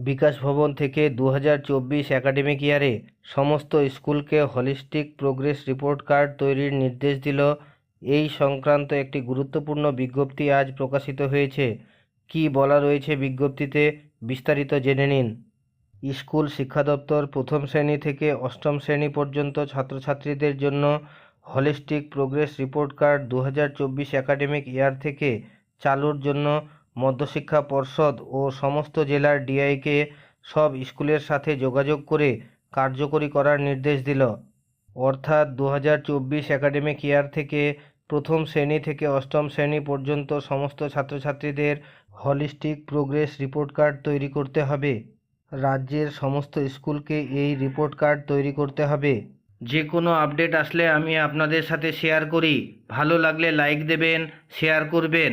বিকাশ ভবন থেকে দু হাজার চব্বিশ অ্যাকাডেমিক ইয়ারে সমস্ত স্কুলকে হলিস্টিক প্রোগ্রেস রিপোর্ট কার্ড তৈরির নির্দেশ দিল। এই সংক্রান্ত একটি গুরুত্বপূর্ণ বিজ্ঞপ্তি আজ প্রকাশিত হয়েছে। কী বলা রয়েছে বিজ্ঞপ্তিতে বিস্তারিত জেনে নিন। স্কুল শিক্ষা দপ্তর প্রথম শ্রেণি থেকে অষ্টম শ্রেণি পর্যন্ত ছাত্রছাত্রীদের জন্য হলিস্টিক প্রোগ্রেস রিপোর্ট কার্ড দু হাজার চব্বিশ অ্যাকাডেমিক ইয়ার থেকে চালুর জন্য মধ্যশিক্ষা পর্ষদ ও সমস্ত জেলার ডিআইকে সব স্কুলের সাথে যোগাযোগ করে কার্যকরী করার নির্দেশ দিল। অর্থাৎ দু হাজার চব্বিশ অ্যাকাডেমিক ইয়ার থেকে প্রথম শ্রেণি থেকে অষ্টম শ্রেণি পর্যন্ত সমস্ত ছাত্রছাত্রীদের হলিস্টিক প্রোগ্রেস রিপোর্ট কার্ড তৈরি করতে হবে। রাজ্যের সমস্ত স্কুলকে এই রিপোর্ট কার্ড তৈরি করতে হবে। যে কোনো আপডেট আসলে আমি আপনাদের সাথে শেয়ার করি। ভালো লাগলে লাইক দেবেন, শেয়ার করবেন।